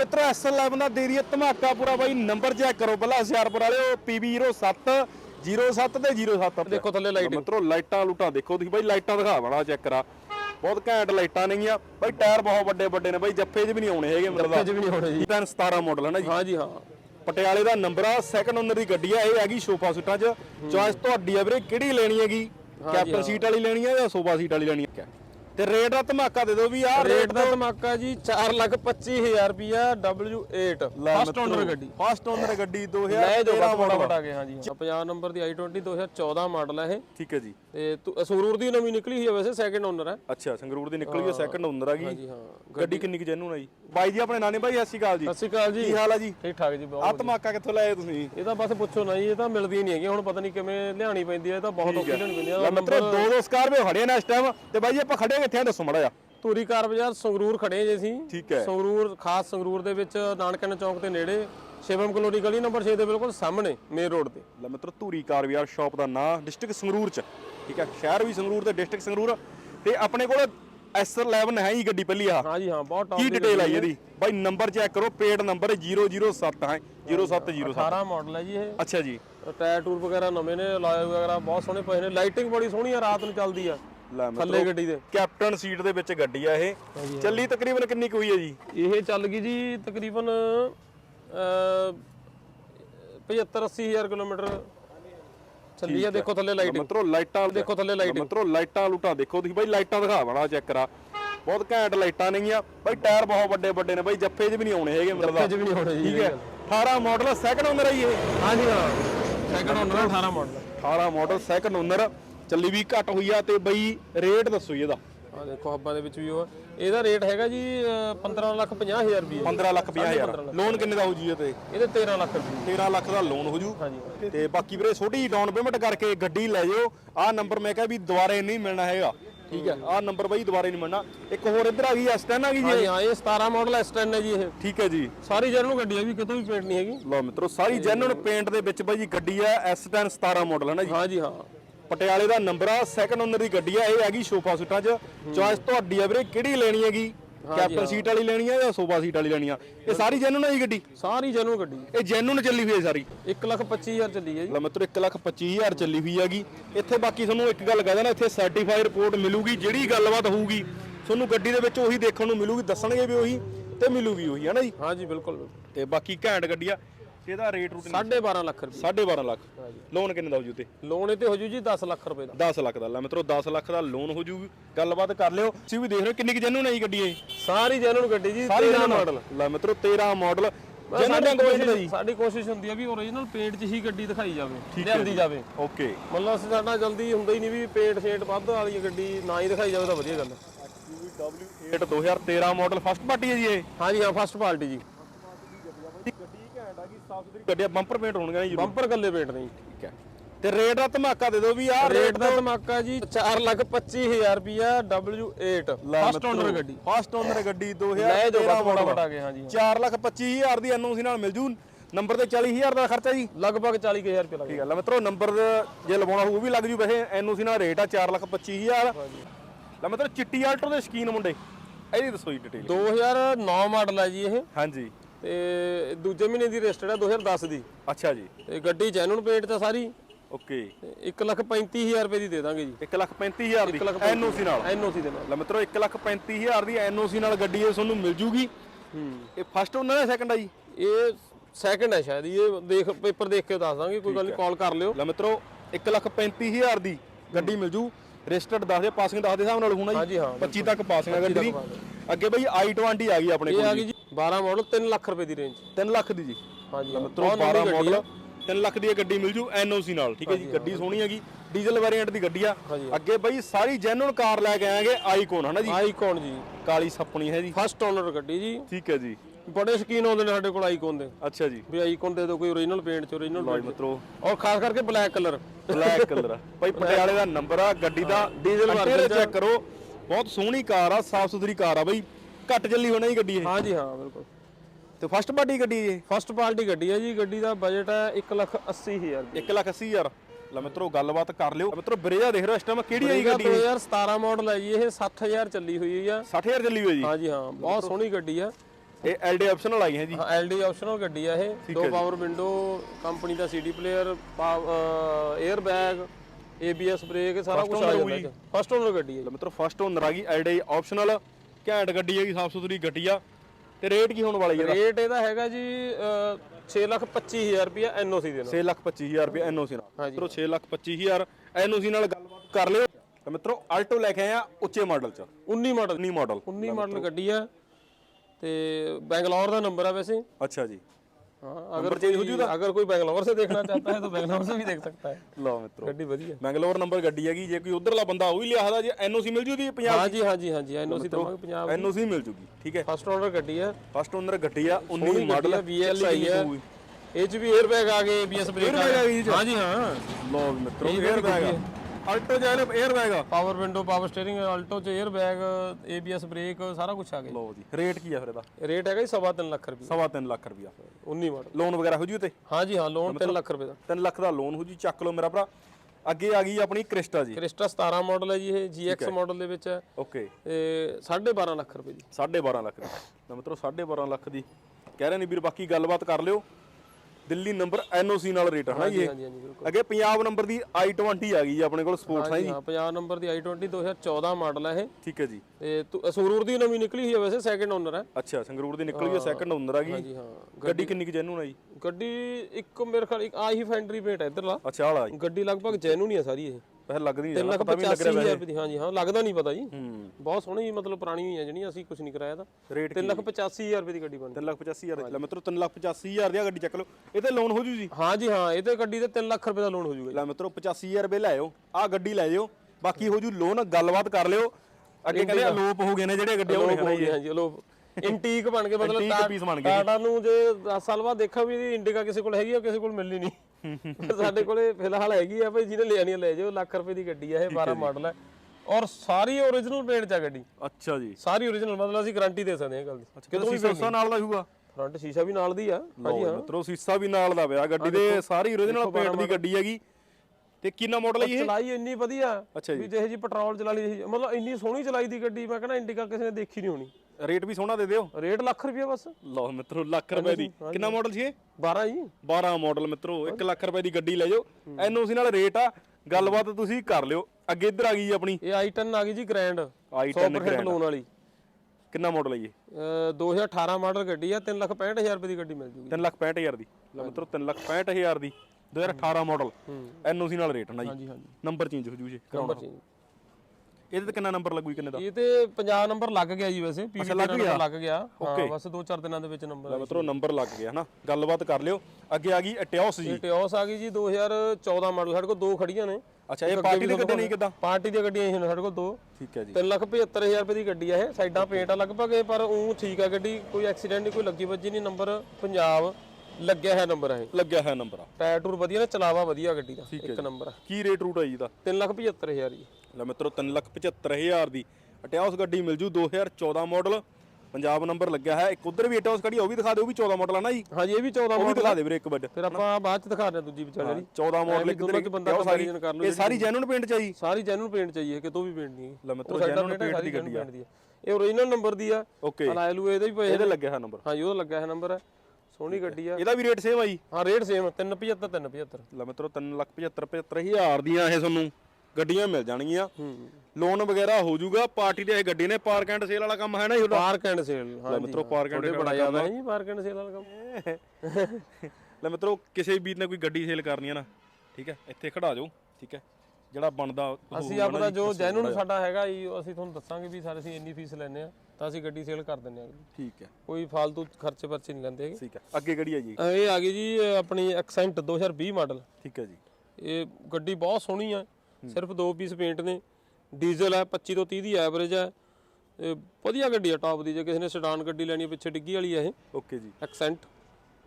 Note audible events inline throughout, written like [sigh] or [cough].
ਮਿੱਤਰੋ S11 ਦਾ ਦੇ ਰਹੀ ਧਮਾਕਾ ਪੂਰਾ ਬਾਈ ਨੰਬਰ ਚੈੱਕ ਕਰੋ ਪਹਿਲਾਂ ਹੁਸ਼ਿਆਰਪੁਰ ਵਾਲਿਓ PB07 07 ਤੇ 07 ਦੇਖੋ ਥੱਲੇ lighting। ਮਿੱਤਰੋ ਲਾਈਟਾਂ ਲੂਟਾਂ ਦੇਖੋ ਤੁਸੀਂ ਬਾਈ ਲਾਈਟਾਂ ਦਿਖਾ ਬਣਾ ਚੈੱਕ ਕਰਾ। ਬਹੁਤ ਘੈਂਟ ਲਾਈਟਾਂ ਨੇਗੀਆਂ। ਬਾਈ ਟਾਇਰ ਬਹੁਤ ਵੱਡੇ ਵੱਡੇ ਨੇ ਬਾਈ ਜੱਫੇ 'ਚ ਵੀ ਨਹੀਂ ਆਉਣੇ ਹੈਗੇ ਮੇਰੇ ਦਾ ਕੁਝ ਵੀ ਨਹੀਂ ਹੋਣਾ ਜੀ। 17 ਮਾਡਲ ਹੈ ਨਾ ਜੀ। ਹਾਂ ਜੀ ਹਾਂ। ਪਟਿਆਲੇ ਦਾ ਨੰਬਰ ਆ ਸੈਕੰਡ ਓਨਰ ਦੀ ਗੱਡੀ ਆ ਇਹ ਹੈਗੀ ਸੋਫਾ ਸੀਟਾਂ 'ਚ। ਚੋਇਸ ਤੁਹਾਡੀ ਆ ਵੀਰੇ ਕਿਹੜੀ ਲੈਣੀ ਹੈਗੀ? ਕੈਪਟਨ ਸੀਟ ਵਾਲੀ ਲੈਣੀ ਹੈ ਜਾਂ ਸੋਫਾ ਸੀਟ ਵਾਲੀ ਲੈਣੀ ਹੈ ਤੇ ਰੇਟ ਦਾ ਧਮਾਕਾ ਦੇ ਦਿਓ ਵੀ ਆ ਰੇਟ ਦਾ ਧਮਾਕਾ ਜੀ 425000 ਰੁਪਿਆ W8 ਫਸਟ ਓਨਰ ਗੱਡੀ। ਫਸਟ ਓਨਰ ਗੱਡੀ ਲੈ ਜੋ 2013 ਬੜਾ ਮਾਡਲ ਬੜਾ ਕੇ ਹਾਂ। ਜੀ 50 ਨੰਬਰ ਦੀ i20 2014 ਮਾਡਲ ਹੈ ਇਹ। ਠੀਕ ਹੈ ਜੀ। ਤੇ ਸੰਗਰੂਰ ਦੀ ਨਵੀਂ ਨਿਕਲੀ ਹੋਈ ਹੈ ਵੈਸੇ ਸੈਕਿੰਡ ਓਨਰ ਹੈ ਅੱਛਾ ਸੰਗਰੂਰ ਦੀ ਨਿਕਲੀ ਹੈ ਸੈਕੰਡ ਓਨਰ ਆ ਗਈ। ਜੀ ਹਾਂ। ਗੱਡੀ ਕਿੰਨੀ ਕੁ ਜੈਨੂਨ ਆ ਜੀ? ਬਾਈ ਜੀ ਆਪਣੇ ਨਾਨੇ ਬਾਈ ਸਤਿ ਸ਼੍ਰੀ ਅਕਾਲ ਜੀ। ਸਤਿ ਸ਼੍ਰੀ ਅਕਾਲ ਜੀ। ਕੀ ਹਾਲ ਆ ਜੀ? ਠੀਕ ਠਾਕ ਜੀ ਬਹੁਤ ਧਮਾਕਾ ਕਿੱਥੋਂ ਲਾਏ ਤੁਸੀਂ? ਇਹ ਤਾਂ ਬਸ ਪੁੱਛੋ ਨਾ ਜੀ ਇਹ ਤਾਂ ਮਿਲਦੀ ਨਹੀਂ ਹੈਗੀ ਹੁਣ ਪਤਾ ਨਹੀਂ ਕਿਵੇਂ ਲਿਆਣੀ ਪੈਂਦੀ ਹੈ ਇਹ ਤਾਂ ਬਹੁਤ ਔਖੀ ਲਿਆਣੀ ਪੈਂਦੀ ਹੈ ਮਿੱਤਰੋ ਦੋ ਦੋ ਸਕਾਰਪੀਓ ਖੜੇ ਨੇ ਇਸ ਟਾਈਮ ਤੇ ਬਾਈ ਜੀ ਆਪਾਂ ਖੜੇ ਕਿੱਥੇ ਆ ਦੱਸੋ ਮੜਾ ਜਾ ਧੂਰੀ ਕਾਰ ਬਾਜ਼ਾਰ ਸੰਗਰੂਰ ਖੜੇ ਜੇ ਅਸੀਂ। ਠੀਕ ਹੈ। ਸੰਗਰੂਰ ਖਾਸ ਸੰਗਰੂਰ ਦੇ ਵਿੱਚ ਨਾਨਕਨ ਚੌਂਕ ਦੇ ਨੇੜੇ ਸ਼ਿਵਮ ਕਲੋਨੀ ਗਲੀ ਨੰਬਰ 6 ਦੇ ਬਿਲਕੁਲ ਸਾਹਮਣੇ ਮੇਨ ਰੋਡ ਤੇ। ਲੈ ਮਿੱਤਰੋ ਧੂਰੀ ਕਾਰ ਵੀਆਰ ਸ਼ਾਪ ਦਾ ਨਾਂ ਡਿਸਟ੍ਰਿਕਟ ਸੰਗਰੂਰ ਚ। ਠੀਕ ਹੈ ਸ਼ਹਿਰ ਵੀ ਸੰਗਰੂਰ ਤੇ ਡਿਸਟ੍ਰਿਕਟ ਸੰਗਰੂਰ। ਤੇ ਆਪਣੇ ਕੋਲ S11 ਹੈ ਹੀ ਗੱਡੀ ਪਹਿਲੀ ਆ। ਹਾਂ ਜੀ ਹਾਂ ਬਹੁਤ ਟੌਪ ਕੀ ਡਿਟੇਲ ਆਈ ਇਹਦੀ? ਬਾਈ ਨੰਬਰ ਚੈੱਕ ਕਰੋ ਪੇਡ ਨੰਬਰ 007 ਹੈ? 0707 18 ਮਾਡਲ ਹੈ ਜੀ ਇਹ। ਅੱਛਾ ਜੀ। ਟਾਇਰ ਟੂਰ ਵਗੈਰਾ ਨਵੇਂ ਨੇ ਲਾਏ ਵਗੈਰਾ ਬਹੁਤ ਸੋਹਣੇ ਪਏ ਨੇ। ਲਾਈਟਿੰਗ ਬੜੀ ਸੋਹਣੀ ਆ ਰਾਤ ਨੂੰ ਚੱਲਦੀ ਆ। ਥੱਲੇ ਗੱਡੀ ਦੇ। ਕੈਪਟਨ ਸੀਟ ਦੇ ਵਿੱਚ ਗੱਡੀ ਆ ਇਹ। ਚੱਲੀ ਤਕਰੀਬਨ ਕਿੰਨੀ ਕੁ ਹੋਈ ਹੈ ਜੀ? ਇਹ ਚੱਲ ਗਈ ਜੀ ਤਕਰੀਬਨ 75 80000 ਕਿਲੋਮੀਟਰ ਚੱਲੀ ਆ ਦੇਖੋ ਥੱਲੇ ਲਾਈਟਿੰਗ ਮਿੱਤਰੋ ਲਾਈਟਾਂ ਦੇਖੋ ਥੱਲੇ ਲਾਈਟਿੰਗ ਮਿੱਤਰੋ ਲਾਈਟਾਂ ਲੂਟਾਂ ਦੇਖੋ ਤੁਸੀਂ। ਬਾਈ ਲਾਈਟਾਂ ਦਿਖਾ ਬਣਾ ਚੈੱਕ ਕਰਾ ਬਹੁਤ ਘੈਂਟ ਲਾਈਟਾਂ ਨੇਗੀਆਂ। ਬਾਈ ਟਾਇਰ ਬਹੁਤ ਵੱਡੇ ਵੱਡੇ ਨੇ। ਬਾਈ ਜੱਫੇ 'ਚ ਵੀ ਨਹੀਂ ਆਉਣੇ ਹੈਗੇ ਮੇਰੇ ਦਾ ਕੁਝ ਵੀ ਨਹੀਂ ਜੀ ਠੀਕ ਹੈ 18 ਮਾਡਲ ਸੈਕੰਡ ਓਨਰ ਹੈ ਇਹ। ਹਾਂ। ਜੀ ਹਾਂ second owner 18 model 18 model second owner ਚੱਲੀ ਵੀ ਘੱਟ ਹੋਈ ਆ ਤੇ ਬਈ ਰੇਟ ਦੱਸੋ ਇਹਦਾ। ਆ ਦੇਖੋ ਹੱਬਾਂ ਦੇ ਵਿੱਚ ਵੀ ਉਹ। ਇਹਦਾ ਰੇਟ ਹੈਗਾ ਜੀ 15 ਲੱਖ 50000 ਰੁਪਏ 15 ਲੱਖ 50 ਹਜ਼ਾਰ। ਲੋਨ ਕਿੰਨੇ ਦਾ ਹੋ ਜੀ ਇਹ ਤੇ? ਇਹਦੇ 13 ਲੱਖ ਰੁਪਏ 13 ਲੱਖ ਦਾ ਲੋਨ ਹੋ ਜੂ। ਹਾਂਜੀ। ਤੇ ਬਾਕੀ ਵੀਰੇ ਛੋਟੀ ਡਾਊਨ ਪੇਮੈਂਟ ਕਰਕੇ ਗੱਡੀ ਲੈ ਜਾਓ। ਆਹ ਨੰਬਰ ਮੈਂ ਕਿਹਾ ਵੀ ਦੁਬਾਰੇ ਨਹੀਂ ਮਿਲਣਾ ਹੈਗਾ। ਠੀਕ ਹੈ ਆਹ ਨੰਬਰ ਬਾਈ ਦੁਬਾਰੇ ਨਹੀਂ ਮਿਲਣਾ। ਇੱਕ ਹੋਰ ਇੱਧਰ ਆ ਗਈ S10 ਆ ਗਈ ਜੀ ਹਾਂ ਇਹ 17 ਮਾਡਲ S10 ਹੈ ਜੀ ਇਹ। ਠੀਕ ਹੈ ਜੀ। ਸਾਰੀ ਜਰਨਲ ਗੱਡੀ ਹੈ ਵੀ ਕਿਤੋਂ ਵੀ ਪੇਂਟ ਨਹੀਂ ਹੈਗੀ। ਲਓ ਮਿੱਤਰੋ ਸਾਰੀ ਜੈਨੂਨ ਪੇਂਟ ਦੇ ਵਿੱਚ ਬਾਈ ਜੀ ਗੱਡੀ ਆ S10 17 ਮਾਡਲ ਹੈ ਨਾ ਜੀ? ਹਾਂ ਜੀ ਹਾਂ। ਪਟਿਆਲੇ ਦਾ ਨੰਬਰ ਆ ਸੈਕੰਡ ਓਨਰ ਦੀ ਗੱਡੀ ਆ ਇਹ ਹੈਗੀ ਸੋਫਾ ਸੀਟਾਂ 'ਚ। ਚੋਇਸ ਤੁਹਾਡੀ ਆ ਵੀਰੇ ਕਿਹੜੀ ਲੈਣੀ ਹੈਗੀ? ਕੈਪਟਨ ਸੀਟ ਵਾਲੀ ਲੈਣੀ ਆ ਜਾਂ ਸੋਫਾ ਸੀਟ ਵਾਲੀ ਲੈਣੀ ਆ? ਇਹ ਸਾਰੀ ਜੈਨੂਨ ਜੀ ਗੱਡੀ? ਸਾਰੀ ਜਰਨਲ ਗੱਡੀ। ਇਹ ਜੈਨੂਨ ਚੱਲੀ ਹੋਈ ਹੈ ਸਾਰੀ। 1 ਲੱਖ 25000 ਚੱਲੀ ਹੈ ਜੀ। ਲੈ ਮਿੱਤਰੋ 125000 ਚੱਲੀ ਹੋਈ ਹੈਗੀ। ਇੱਥੇ ਬਾਕੀ ਤੁਹਾਨੂੰ ਇੱਕ ਗੱਲ ਕਹਿ ਦੇਣਾ ਇੱਥੇ ਸਰਟੀਫਾਈਡ ਰਿਪੋਰਟ ਮਿਲੂਗੀ ਜਿਹੜੀ ਗੱਲਬਾਤ ਹੋਊਗੀ ਤੁਹਾਨੂੰ ਗੱਡੀ ਦੇ ਵਿੱਚ ਉਹੀ ਦੇਖਣ ਨੂੰ ਮਿਲੂਗੀ ਦੱਸਣਗੇ ਵੀ ਉਹੀ ਤੇ ਮਿਲੂਗੀ ਉਹੀ ਹੈ ਨਾ ਜੀ? ਹਾਂ ਜੀ ਬਿਲਕੁਲ। ਤੇ ਬਾਕੀ ਘੈਂਟ ਗੱਡੀ ਆ। ਇਹਦਾ ਰੇਟ ਰੂਟ 12.5 ਲੱਖ ਰੁਪਏ। 12.5 ਲੱਖ। ਲੋਨ ਕਿੰਨੇ ਦਾ ਹੋ ਜੂ ਤੇ? ਲੋਨ ਇਹ ਤੇ ਹੋ ਜੂ ਜੀ 10 ਲੱਖ ਰੁਪਏ ਦਾ। 10 ਲੱਖ ਦਾ। ਲੈ ਮਿੱਤਰੋ 10 ਲੱਖ ਦਾ ਲੋਨ ਹੋ ਜੂਗੀ। ਗੱਲਬਾਤ ਕਰ ਲਿਓ। ਤੁਸੀਂ ਵੀ ਦੇਖ ਰਹੇ ਹੋ ਕਿੰਨੀ ਕਿ ਜੈਨੂਨ ਹੈ ਜੀ ਗੱਡੀ ਇਹ। ਸਾਰੀ ਜਰਨਲ ਗੱਡੀ ਜੀ ਸਾਰੀ 13 ਮਾਡਲ ਲੈ ਮਿੱਤਰੋ 13 ਮਾਡਲ ਜੈਨੂਨ ਸਾਡੀ ਕੋਸ਼ਿਸ਼ ਜੀ। ਸਾਡੀ ਕੋਸ਼ਿਸ਼ ਹੁੰਦੀ ਹੈ ਵੀ ਓਰੀਜਨਲ ਪੇਂਟ 'ਚ ਹੀ ਗੱਡੀ ਦਿਖਾਈ ਜਾਵੇ ਲਿਆਂਦੀ ਜਾਵੇ। ਓਕੇ ਮਤਲਬ ਅਸੀਂ ਸਾਡਾ ਜਲਦੀ ਹੁੰਦਾ ਹੀ ਨਹੀਂ ਵੀ ਪੇਂਟ ਸ਼ੇਟ ਵੱਧ ਵਾਲੀ ਗੱਡੀ ਨਾ ਹੀ ਦਿਖਾਈ ਜਾਵੇ ਤਾਂ ਵਧੀਆ ਗੱਲ ਹੈ। W8 2013 ਮਾਡਲ ਫਸਟ ਪਾਰਟੀ ਹੈ ਜੀ ਇਹ। ਹਾਂ ਜੀ ਹਾਂ ਫਸਟ ਪਾਰਟੀ ਜੀ। ਘੈਂਟ ਆ ਗਈ ਸਾਫ਼ ਸੁਥਰੀ ਗੱਡੀ ਬੰਪਰ ਪੇਂਟ ਹੋਣਗੇ ਜੀ ਬੰਪਰ ਗੱਲੇ ਪੇਂਟ ਨਹੀਂ ਠੀਕ ਹੈ। ਤੇ ਰੇਟ ਦਾ ਧਮਾਕਾ ਦੇ ਦਿਓ ਵੀ ਆਹ ਰੇਟ ਦਾ ਧਮਾਕਾ ਜੀ 4 ਲੱਖ 25000 ਰੁਪਿਆ W8 ਫਸਟ ਓਨਰ ਗੱਡੀ। ਫਸਟ ਓਨਰ ਗੱਡੀ ਲੈ ਜੋ 2013 ਬੜਾ ਮਾਡਲ ਬੜਾ ਕੇ ਹਾਂ ਜੀ 4 ਲੱਖ 25000 ਦੀ ਐਨਓਸੀ ਨਾਲ ਮਿਲ ਜੂ। ਨੰਬਰ ਤੇ 40000 ਦਾ ਖਰਚਾ ਜੀ। ਲਗਭਗ 40000 ਰੁਪਏ ਲੱਗ ਠੀਕ ਹੈ ਲੈ ਮਿੱਤਰੋ ਨੰਬਰ ਜੇ ਲਵਾਉਣਾ ਹੋਊ ਉਹ ਵੀ ਲੱਗ ਜੂ ਵੈਸੇ ਐਨਓਸੀ ਨਾਲ ਰੇਟ ਆ 4 ਲੱਖ 25000 ਲੈ ਮਿੱਤਰੋ ਚਿੱਟੀ ਆਲਟੋ ਦੇ ਸ਼ਕੀਨ ਮੁੰਡੇ ਇਹਦੀ ਦੱਸੋ ਜੀ ਡਿਟੇਲ 2009 ਮਾਡਲ ਹੈ ਜੀ ਇਹ। ਹਾਂਜੀ। ਤੇ ਦੂਜੇ ਮਹੀਨੇ ਦੀ ਰਜਿਸਟਰਡ ਹੈ 2010 ਦੀ। ਅੱਛਾ ਜੀ। ਤੇ ਗੱਡੀ ਜੈਨੂਨ ਪੇਂਟ ਤਾਂ ਸਾਰੀ। ਓਕੇ। 1 ਲੱਖ 35000 ਰੁਪਏ ਦੀ ਦੇ ਦਾਂਗੇ ਜੀ। 1 ਲੱਖ 35000 ਦੀ? ਐਨਓਸੀ ਨਾਲ? ਐਨਓਸੀ ਦੇ ਨਾਲ। ਲੈ ਮਿੱਤਰੋ 1 ਲੱਖ 35000 ਦੀ ਐਨਓਸੀ ਨਾਲ ਗੱਡੀ ਇਹ ਤੁਹਾਨੂੰ ਮਿਲ ਜੂਗੀ। ਹੂੰ। ਇਹ ਫਸਟ ਓਨਰ ਹੈ ਸੈਕੰਡ ਆ ਜੀ ਇਹ ਸੈਕੰਡ ਹੈ ਸ਼ਾਇਦ ਇਹ ਦੇਖ ਪੇਪਰ ਦੇਖ ਕੇ ਦੱਸ ਦਾਂਗੇ ਕੋਈ ਗੱਲ ਨਹੀਂ ਕਾਲ ਕਰ ਲਿਓ। ਲੈ ਮਿੱਤਰੋ 1 ਲੱਖ 35000 ਦੀ ਗੱਡੀ ਮਿਲ ਜੂ। ਰਜਿਸਟਰਡ ਦੱਸ ਦੇ ਪਾਸਿੰਗ ਦੱਸ ਦੇ ਹਿਸਾਬ ਨਾਲ ਹੋਣਾ ਹਾਂ, 25 ਤੱਕ ਪਾਸਿੰਗ ਗੱਡੀ ਦੀ। ਅੱਗੇ ਬਈ i20 ਆ ਗਈ ਆਪਣੇ ਇਹ ਆ ਕੋਲ ਗਈ ਜੀ। 12 ਮਾਡਲ 3 ਲੱਖ ਰੁਪਏ ਦੀ ਰੇਂਜ 3 ਲੱਖ ਦੀ ਜੀ। ਹਾਂਜੀ। ਮਿੱਤਰੋ 12 ਮਾਡਲ 3 ਲੱਖ ਦੀ ਇਹ ਗੱਡੀ ਮਿਲ ਜੂ ਐਨਓਸੀ ਨਾਲ ਠੀਕ ਹੈ ਜੀ? ਗੱਡੀ ਸੋਹਣੀ ਹੈਗੀ ਡੀਜ਼ਲ ਵੇਰੀਐਂਟ ਦੀ ਗੱਡੀ ਆ। ਅੱਗੇ ਬਈ ਸਾਰੀ ਜੈਨੂਨ ਕਾਰ ਲੈ ਕੇ ਆਏਗੇ ਆਈਕੋਨ ਹਨਾ ਜੀ? ਆਈਕਨ ਜੀ। ਕਾਲੀ ਸੱਪਣੀ ਹੈ ਜੀ। ਫਸਟ ਓਨਰ ਗੱਡੀ ਜੀ। ਠੀਕ ਹੈ ਜੀ। ਬੜੇ ਸ਼ਕੀਨ ਆਉਂਦੇ ਨੇ ਸਾਡੇ ਕੋਲ ਆਈਕਨ ਦੇ। ਅੱਛਾ ਜੀ। ਵੀ ਆਈਕਨ ਦੇ ਦਿਓ ਕੋਈ ਓਰੀਜਨਲ ਪੇਂਟ ਚ ਓਰੀਜਨਲ ਲਓ ਜੀ ਮਿੱਤਰੋ। ਔਰ ਖਾਸ ਕਰਕੇ ਬਲੈਕ ਕਲਰ ਬਲੈਕ ਕਲਰ ਭਾਈ ਪਟਿਆਲੇ ਦਾ ਨੰਬਰ ਆ ਗੱਡੀ ਦਾ ਡੀਜ਼ਲ ਇੰਟੀਰੀਅਰ ਚੈੱਕ ਕਰੋ। ਬਹੁਤ ਸੋਹਣੀ ਕਾਰ ਆ ਸਾਫ਼ ਸੁਥਰੀ ਕਾਰ ਆ ਬਈ। ਘੱਟ ਚੱਲੀ ਹੋਣਾ ਜੀ ਗੱਡੀ ਇਹ। ਹਾਂ ਜੀ ਹਾਂ ਬਿਲਕੁਲ। ਤੇ ਫਸਟ ਪਾਰਟੀ ਗੱਡੀ ਇਹ? ਫਸਟ ਪਾਰਟੀ ਗੱਡੀ ਹੈ ਜੀ ਗੱਡੀ ਦਾ ਬਜਟ ਹੈ 1 ਲੱਖ 80000 1 ਲੱਖ 80 ਹਜ਼ਾਰ। ਲੈ ਮਿੱਤਰੋ ਗੱਲਬਾਤ ਕਰ ਲਿਓ। ਮਿੱਤਰੋ ਬਰੇਜਾ ਦੇਖ ਰਹੇ ਇਸ ਟਾਈਮ ਕਿਹੜੀ ਆਈ ਗੱਡੀ 2017 ਮਾਡਲ ਹੈ ਜੀ ਇਹ 60000 ਚੱਲੀ ਹੋਈ ਹੈ 60000 ਚੱਲੀ ਹੋਈ ਜੀ? ਹਾਂ ਜੀ ਹਾਂ ਬਹੁਤ ਸੋਹਣੀ ਗੱਡੀ ਆ। ਇਹ ਐਲਡੀ ਆਪਸ਼ਨਲ ਆਈ ਹੈ ਜੀ। ਹਾਂ ਐਲਡੀ ਆਪਸ਼ਨਲ ਗੱਡੀ ਆ ਇਹ। ਦੋ ਪਾਵਰ ਵਿੰਡੋ ਕੰਪਨੀ ਦਾ CD player air bag ABS brake ਸਾਰਾ ਕੁਝ ਆ ਜਾਂਦਾ ਹੈ ਫਸਟ ਓਨਰ ਗੱਡੀ ਹੈ ਮਿੱਤਰੋ ਫਸਟ ਓਨਰ ਆ ਗਈ ਐਲਡੀ ਆਪਸ਼ਨਲ ਘੈਂਟ ਗੱਡੀ ਹੈਗੀ ਸਾਫ਼ ਸੁਥਰੀ ਗੱਡੀ ਆ। ਤੇ ਰੇਟ ਕੀ ਹੋਣ ਵਾਲੀ ਹੈ ਰੇਟ ਇਹਦਾ ਹੈਗਾ ਜੀ 625000 ਰੁਪਿਆ ਐਨਓਸੀ ਦੇ ਨਾਲ। 625000 ਰੁਪਏ ਐਨਓਸੀ ਨਾਲ। ਮਿੱਤਰੋ 625000 ਐਨਓਸੀ ਨਾਲ ਗੱਲਬਾਤ ਕਰ ਲਿਓ। ਤਾਂ ਮਿੱਤਰੋ ਆਲਟੋ ਲੈ ਕੇ ਆਏ ਆ ਉੱਚੇ ਮਾਡਲ ਚ। 19 ਮਾਡਲ 19 ਮਾਡਲ 19 ਮਾਡਲ ਗੱਡੀ ਆ। ਤੇ ਬੈਂਗਲੌਰ ਦਾ ਨੰਬਰ ਹੈ वैसे अगर चेंज हो जूदा अगर कोई बैंगलोर से देखना चाहता है तो बैंगलोर से भी देख सकता है ਲਓ ਮਿੱਤਰੋ ਗੱਡੀ ਵਧੀਆ। ਬੈਂਗਲੌਰ ਨੰਬਰ ਗੱਡੀ ਹੈਗੀ ਜੇ ਕੋਈ ਉਧਰਲਾ ਬੰਦਾ ਉਹ ਵੀ ਲਿਆ ਸਕਦਾ ਜੇ ਐਨਓਸੀ ਮਿਲ ਜੂਦੀ ਪੰਜਾਬ ਹਾਂਜੀ ਹਾਂਜੀ ਹਾਂਜੀ ਐਨਓਸੀ ਦਵਾਂਗੇ ਪੰਜਾਬ ਐਨਓਸੀ ਮਿਲ ਜੂਗੀ ਠੀਕ ਹੈ। ਫਸਟ ਆਰਡਰ ਗੱਡੀ ਹੈ। ਫਸਟ ਓਨਰ ਗੱਡੀ ਆ 19 ਮਾਡਲ ਹੈ VL ਹੀ। ਹੈ ਇਹ ਚ ਵੀ 에ਅਰਬੈਗ ਆ ਗਏ ABS ਬ੍ਰੇਕ ਆ ਗਏ। ਹਾਂਜੀ ਹਾਂ ਲਓ ਮਿੱਤਰੋ 에ਅਰਬੈਗ ਆ। Alto ਜਾਇਲ air bag power window power steering Alto ਚ 에ਅਰ ਬੈਗ ABS ਬ੍ਰੇਕ ਸਾਰਾ ਕੁਝ ਆ ਗਿਆ ਲਓ ਜੀ ਰੇਟ ਕੀ ਆ ਫਿਰ ਇਹਦਾ? ਰੇਟ ਹੈਗਾ ਜੀ ਸਵਾ ਤਿੰਨ ਲੱਖ ਰੁਪਏ। ਸਵਾ ਤਿੰਨ ਲੱਖ ਰੁਪਿਆ 19 ਮਾਡਲ। ਲੋਨ ਵਗੈਰਾ ਹੋ ਜੂ ਤੇ? ਹਾਂ ਜੀ ਹਾਂ ਲੋਨ 3 ਲੱਖ ਰੁਪਏ ਦਾ। 3 ਲੱਖ ਦਾ ਲੋਨ ਹੋ ਜੂ ਚੱਕ ਲਓ ਮੇਰਾ ਭਰਾ। ਅੱਗੇ ਆ ਗਈ ਆਪਣੀ ਕ੍ਰਿਸਟਾ ਜੀ। ਕ੍ਰਿਸਟਾ 17 ਮਾਡਲ ਹੈ ਜੀ ਇਹ GX ਮਾਡਲ ਦੇ ਵਿੱਚ ਹੈ। ਓਕੇ। ਇਹ 12.5 ਲੱਖ ਰੁਪਏ ਦੀ। 12.5 ਲੱਖ ਦੀ। ਤਾਂ ਮਿੱਤਰੋ 12.5 ਲੱਖ ਦੀ। ਕਹਿ ਰਹੇ ਨੇ ਵੀਰ ਬਾਕੀ ਗੱਲਬਾਤ ਕਰ ਲਿਓ। ਦਿੱਲੀ ਨੰਬਰ ਐਨਓਸੀ ਨਾਲ ਰੇਟ ਹੈ ਨਾ ਜੀ? ਹਾਂ ਹਾਂ ਬਿਲਕੁਲ। ਅੱਗੇ ਪੰਜਾਬ ਨੰਬਰ ਦੀ i20 ਆ ਗਈ ਜੀ ਆਪਣੇ ਕੋਲ ਸਪੋਰਟਸ ਹੈ ਹਾਂ ਜੀ? ਹਾਂ 50 ਨੰਬਰ ਦੀ i20 2014 ਮਾਡਲ ਹੈ ਇਹ। ਠੀਕ ਹੈ ਜੀ। ਤੇ ਸਰੂਰ ਦੀ ਨਵੀਂ ਨਿਕਲੀ ਹੋਈ ਹੈ ਵੈਸੇ ਸੈਕਿੰਡ ਓਨਰ ਹੈ ਅੱਛਾ ਸੰਗਰੂਰ ਦੀ ਨਿਕਲੀ ਹੋਈ ਸੈਕੰਡ ਓਨਰ ਆ ਗਈ। ਹਾਂ ਗੱਡੀ ਕਿੰਨੀ ਕੁ ਜੈਨੂਨ ਆ ਜੀ? ਗੱਡੀ ਇੱਕ ਮੇਰੇ ਖਿਆਲ ਇੱਕ ਆਹੀ ਫੈਂਡਰੀ ਪੇਟ ਹੈ ਇਧਰਲਾ। ਅੱਛਾ ਆਲਾ ਗੱਡੀ ਲਗਭਗ ਜੈਨੂਨ ਹੀ ਹੈ ਸਾਰੀ ਇਹ। ਪਹਿਲਾਂ ਲੱਗਦੀ ਨਹੀਂ 3 ਲੱਖ ਪਤਾ ਵੀ ਲੱਗ ਰਿਹਾ 85000 ਰੁਪਏ ਦੀ ਹਾਂ ਜੀ ਹਾਂ ਲੱਗਦਾ ਨਹੀਂ ਪਤਾ ਜੀ। ਹੂੰ। ਬਹੁਤ ਸੋਹਣੀ ਮਤਲਬ ਪੁਰਾਣੀ ਹੋਈ ਹੈ ਜਣੀ ਅਸੀਂ ਕੁਝ ਨਹੀਂ ਕਰਾਇਆ ਤਾਂ। ਰੇਟ 3 ਲੱਖ 85000 ਰੁਪਏ ਦੀ ਗੱਡੀ ਬਣੀ 3 ਲੱਖ 85000 ਲੈ ਮਿੱਤਰੋ 3 ਲੱਖ 85000 ਦੀ ਗੱਡੀ ਚੱਕ ਲਓ। ਇਹ ਤੇ ਲੋਨ ਹੋ ਜੂ ਜੀ। ਹਾਂ ਜੀ ਹਾਂ ਇਹ ਤੇ ਗੱਡੀ ਤੇ 3 ਲੱਖ ਰੁਪਏ ਦਾ ਲੋਨ ਹੋ ਜਾਊਗਾ ਲੈ ਮਿੱਤਰੋ 85000 ਰੁਪਏ ਲੈ ਆਓ ਆ ਗੱਡੀ ਲੈ ਜਾਓ ਬਾਕੀ ਹੋ ਜੂ ਲੋਨ ਗੱਲਬਾਤ ਕਰ ਲਿਓ। ਅੱਗੇ ਕਹਿੰਦੇ ਅਲੋਪ ਹੋ ਗਏ ਨੇ ਜਿਹੜੇ ਗੱਡੀਆਂ ਉਹ ਜੀ ਹਾਂ ਜੀ ਲੋ ਇੰਟੀਕ ਬਣ ਕੇ ਮਤਲਬ ਟਾਟਾ ਨੂੰ ਜੇ 10 ਸਾਲ ਬਾਅਦ ਦੇਖਾ ਵੀ ਇਹਦੀ ਇੰਡੀਕਾ ਕਿਸੇ ਕੋਲ ਹੈਗੀ ਆ ਕਿਸੇ ਕੋਲ ਮਿਲਣੀ ਨਹੀਂ ਪਰ ਸਾਡੇ ਕੋਲੇ ਫਿਲਹਾਲ ਹੈਗੀ ਆ ਭਾਈ ਜਿਹਨੇ ਲੈਣੀ ਲੈ ਜਾਓ ਲੱਖ ਰੁਪਏ ਦੀ ਗੱਡੀ ਆ ਇਹ 12 ਮਾਡਲ ਹੈ ਔਰ ਸਾਰੀ ਓਰੀਜਨਲ ਪੇਂਟ ਚ ਆ ਗੱਡੀ। ਅੱਛਾ ਜੀ। ਸਾਰੀ ਓਰੀਜਨਲ ਮਤਲਬ ਅਸੀਂ ਗਾਰੰਟੀ ਦੇ ਸਕਦੇ ਹਾਂ ਗੱਲ ਦੀ। ਕਿਦੋਂ ਵੀ ਸੋਸਾ ਨਾਲ ਦਾ ਹੋਊਗਾ? ਫਰੰਟ ਸ਼ੀਸ਼ਾ ਵੀ ਨਾਲ ਦੀ ਆ ਹਾਂਜੀ ਹਾਂ। ਮਿੱਤਰੋ ਸੀਸਾ ਵੀ ਨਾਲ ਦਾ ਪਿਆ। ਗੱਡੀ ਦੇ ਸਾਰੀ origignal ਪੇਂਟ ਦੀ ਗੱਡੀ ਹੈਗੀ। ਤੇ ਕਿੰਨਾ ਮਾਡਲ ਹੈ ਇਹ? ਚਲਾਈ ਇੰਨੀ ਵਧੀਆ ਵੀ ਜਿਹੇ ਜੀ ਪੈਟਰੋਲ ਚਲਾ ਲਈ ਮਤਲਬ ਇੰਨੀ ਸੋਹਣੀ ਚਲਾਈ ਦੀ ਗੱਡੀ ਮੈਂ ਕਹਿੰਦਾ ਇੰਡੀਕਾ ਕਿਸੇ ਨੇ ਦੇਖੀ ਨਹੀਂ ਹੋਣੀ। ਰੇਟ ਵੀ ਸੋਹਣਾ ਦੇ ਦਿਓ। ਰੇਟ ਲੱਖ ਰੁਪਏ ਬਸ। ਲਓ ਮਿੱਤਰੋ ਲੱਖ ਰੁਪਏ ਦੀ। ਕਿੰਨਾ ਮਾਡਲ ਸੀ ਇਹ? 12 ਜੀ। 12 ਮਾਡਲ ਮਿੱਤਰੋ 1 ਲੱਖ ਰੁਪਏ ਦੀ ਗੱਡੀ ਲੈ ਜਾਓ। ਐਨਓਸੀ ਨਾਲ ਰੇਟ ਆ। ਗੱਲਬਾਤ ਤੁਸੀਂ ਕਰ ਲਿਓ। ਅੱਗੇ ਇੱਧਰ ਆ ਗਈ ਜੀ ਆਪਣੀ। ਇਹ i10 ਆ ਗਈ ਜੀ ਗ੍ਰੈਂਡ i10 100% ਲੋਨ ਵਾਲੀ। ਕਿੰਨਾ ਮਾਡਲ ਹੈ ਜੀ ਅਹ 2018 ਮਾਡਲ ਗੱਡੀ ਆ 3 ਲੱਖ 65000 ਰੁਪਏ ਦੀ ਗੱਡੀ ਮਿਲ ਜੂਗੀ। 3 ਲੱਖ 65000 ਦੀ। ਲੈ ਮਿੱਤਰੋ 3 ਲੱਖ 65000 ਦੀ। 2018 ਮਾਡਲ ਐਨਓਸੀ ਨਾਲ ਰੇਟ ਨਾ ਜੀ। ਹਾਂਜੀ ਹਾਂਜੀ। ਨੰਬਰ ਚੇਂਜ ਹੋ ਜੂ ਜੀ। ਨੰਬਰ ਚੇਂਜ ਇਹਦੇ ਤੇ ਕਿੰਨਾ ਨੰਬਰ ਲੱਗੂ ਜੀ ਕਿੰਨੇ ਦਾ? ਇਹ ਤੇ 50 ਨੰਬਰ ਲੱਗ ਗਿਆ ਜੀ ਵੈਸੇ ਪੀਵੀ ਲੱਗ ਨੰਬਰ ਲੱਗ ਗਿਆ। ਹਾਂ ਬਸ 2-4 ਦਿਨਾਂ ਦੇ ਵਿੱਚ ਨੰਬਰ ਮਿੱਤਰੋ ਨੰਬਰ ਲੱਗ ਗਿਆ ਹਨਾ? ਗੱਲਬਾਤ ਕਰ ਲਿਓ। ਅੱਗੇ ਆ ਗਈ ਅਟਿਓਸ ਜੀ। ਟਿਓਸ ਆ ਗਈ ਜੀ 2014 ਮਾਡਲ ਸਾਡੇ ਕੋਲ ਦੋ ਖੜੀਆਂ ਨੇ। ਅੱਛਾ ਇਹ ਪਾਰਟੀ ਦੇ ਕਿੱਦਾਂ ਨਹੀਂ ਕਿੱਦਾਂ? ਪਾਰਟੀ ਦੀਆਂ ਗੱਡੀਆਂ ਹੀ ਨੇ ਸਾਡੇ ਕੋਲ ਦੋ। ਠੀਕ ਹੈ ਜੀ। 375000 ਰੁਪਏ ਦੀ ਗੱਡੀ ਆ ਇਹ। ਸਾਈਡਾਂ ਪੇਂਟ ਆ ਲਗਭਗ ਇਹ ਪਰ ਉਹ ਠੀਕ ਆ ਗੱਡੀ ਕੋਈ ਐਕਸੀਡੈਂਟ ਨਹੀਂ ਕੋਈ ਲੱਗੀ ਵੱਜੀ ਨਹੀਂ ਨੰਬਰ ਪੰਜਾਬ ਲੱਗਿਆ ਹੈ ਨੰਬਰ ਇਹ। ਲੱਗਿਆ ਹੈ ਨੰਬਰ ਆ। ਟਾਇਰ ਟੂਰ ਵਧੀਆ ਨੇ ਚਲਾਵਾ ਵਧੀਆ ਗੱਡੀ ਦਾ ਇੱਕ ਨੰਬਰ ਆ। ਕੀ ਰੇਟ ਰੂਟ ਹੈ ਜੀ ਦਾ 375000 ਜੀ। ਲੈ ਮਿੱਤਰੋ 375000 ਦੀ। ਅਟਿਓਸ ਗੱਡੀ ਮਿਲ ਜੂ 2014 ਮਾਡਲ ਪੰਜਾਬ ਨੰਬਰ ਲੱਗਿਆ ਹੈ। ਇੱਕ ਉਧਰ ਵੀ ਖੜੀ ਆ, ਉਹ ਵੀ ਦਿਖਾ ਦਿਓ ਉਹ ਵੀ 14 ਮਾਡਲ ਆ ਨਾ ਜੀ। ਹਾਂਜੀ ਇਹ ਵੀ 14 ਉਹ ਵੀ ਦਿਖਾ ਦੇ ਵੀਰੇ ਇੱਕ ਵੱਡ ਫਿਰ ਆਪਾਂ ਬਾਅਦ ਚ ਦਿਖਾ ਰਹੇ ਦੂਜੀ ਵਿਚਾਲੇ ਦੀ 14 ਮਾਡਲ ਇੱਕ ਦੋਨਾਂ ਚ ਬੰਦਾ ਆ comparison ਕਰ ਲਓ ਇਹ ਸਾਰੀ ਜੈਨੂਨ ਪੇਂਟ ਚ ਸਾਰੀ ਜੈਨੂਨ ਪੇਂਟ ਚਾਹੀਏ ਕਿਤੋਂ ਵੀ ਪੇਂਟ ਨਹੀਂ। ਲੈ ਮਿੱਤਰੋ genuine ਪੇਂਟ ਹੈ ਦੀ ਗੱਡੀ ਜੈਨੂਨ ਆ। ਇਹ ਓਰੀਜਨਲ ਨੰਬਰ ਦੀ ਆ। ਓਕੇ ਅਲਾਇ ਲੂ ਇਹਦੇ ਵੀ ਪਏ ਇਹਦੇ ਲੱਗਿਆ ਹੈ ਨੰਬਰ ਹਾਂਜੀ ਉਹਦਾ ਲੱਗਾ ਹੈ ਨੰਬਰ ਹੈ ਸੋਹਣੀ ਗੱਡੀ ਆ। ਇਹਦਾ ਵੀ ਰੇਟ ਸੇਮ ਆ ਜੀ? ਹਾਂ ਰੇਟ ਸੇਮ 375 375 ਲੈ ਮਿੱਤਰੋ 375000 75000 ਦੀਆਂ ਇਹ ਤੁਹਾਨੂੰ ਗੱਡੀਆਂ ਮਿਲ ਜਾਣਗੀਆਂ। ਹੂੰ। ਲੋਨ ਵਗੈਰਾ ਹੋ ਜਾਊਗਾ ਪਾਰਟੀ ਦੇ ਇਹ ਗੱਡੀ ਨੇ ਪਾਰਕ ਐਂਡ ਸੇਲ ਵਾਲਾ ਕੰਮ ਹੈ ਨਾ ਜੀ ਪਾਰਕ ਐਂਡ ਸੇਲ ਹਾਂ। ਮਿੱਤਰੋ ਪਾਰਕ ਐਂਡ ਬੜਾ ਜ਼ਿਆਦਾ ਹੈ। ਜੀ ਪਾਰਕ ਐਂਡ ਸੇਲ ਵਾਲਾ ਕੰਮ। [laughs] ਲੈ ਮਿੱਤਰੋ ਕਿਸੇ ਵੀਰ ਨੇ ਕੋਈ ਗੱਡੀ ਸੇਲ ਕਰਨੀ ਹੈ ਨਾ ਠੀਕ ਹੈ ਇੱਥੇ ਖੜਾ ਜਾਓ ਠੀਕ ਹੈ। ਜਿਹੜਾ ਬਣਦਾ ਅਸੀਂ ਆਪਣਾ ਜੋ ਜੈਨੂਨ ਸਾਡਾ ਹੈਗਾ ਜੀ ਅਸੀਂ ਤੁਹਾਨੂੰ ਦੱਸਾਂਗੇ ਵੀ ਸਾਰੇ ਅਸੀਂ ਇੰਨੀ ਫੀਸ ਲੈਨੇ ਆ ਤਾਂ ਅਸੀਂ ਗੱਡੀ ਸੇਲ ਕਰ ਦਿੰਨੇ ਆ ਠੀਕ ਹੈ। ਕੋਈ ਫालतू ਖਰਚੇ ਪਰਚੇ ਨਹੀਂ ਲੈਂਦੇ ਹੈਗੇ। ਠੀਕ ਹੈ। ਅੱਗੇ ਗੱਡੀ ਹੈ ਜੀ? ਅਹ ਇਹ ਆ ਗਈ ਜੀ ਅਹ ਆਪਣੀ ਐਕਸੈਂਟ 2020 ਮਾਡਲ ਠੀਕ ਹੈ ਜੀ। ਇਹ ਗੱਡੀ ਬਹੁਤ ਸੋਹਣੀ ਆ ਸਿਰਫ ਦੋ ਪੀਸ ਪੇਂਟ ਨੇ। ਡੀਜ਼ਲ ਹੈ 25 ਤੋਂ 30 ਦੀ ਐਵਰੇਜ ਹੈ। ਇਹ ਵਧੀਆ ਗੱਡੀ ਆ ਟਾਪ ਦੀ। ਜੇ ਕਿਸੇ ਨੇ ਸੈਡਾਨ ਗੱਡੀ ਲੈਣੀ ਹੈ ਪਿੱਛੇ ਡਿੱਗੀ ਵਾਲੀ ਆ ਇਹ। ਓਕੇ ਜੀ। ਐਕਸੈਂਟ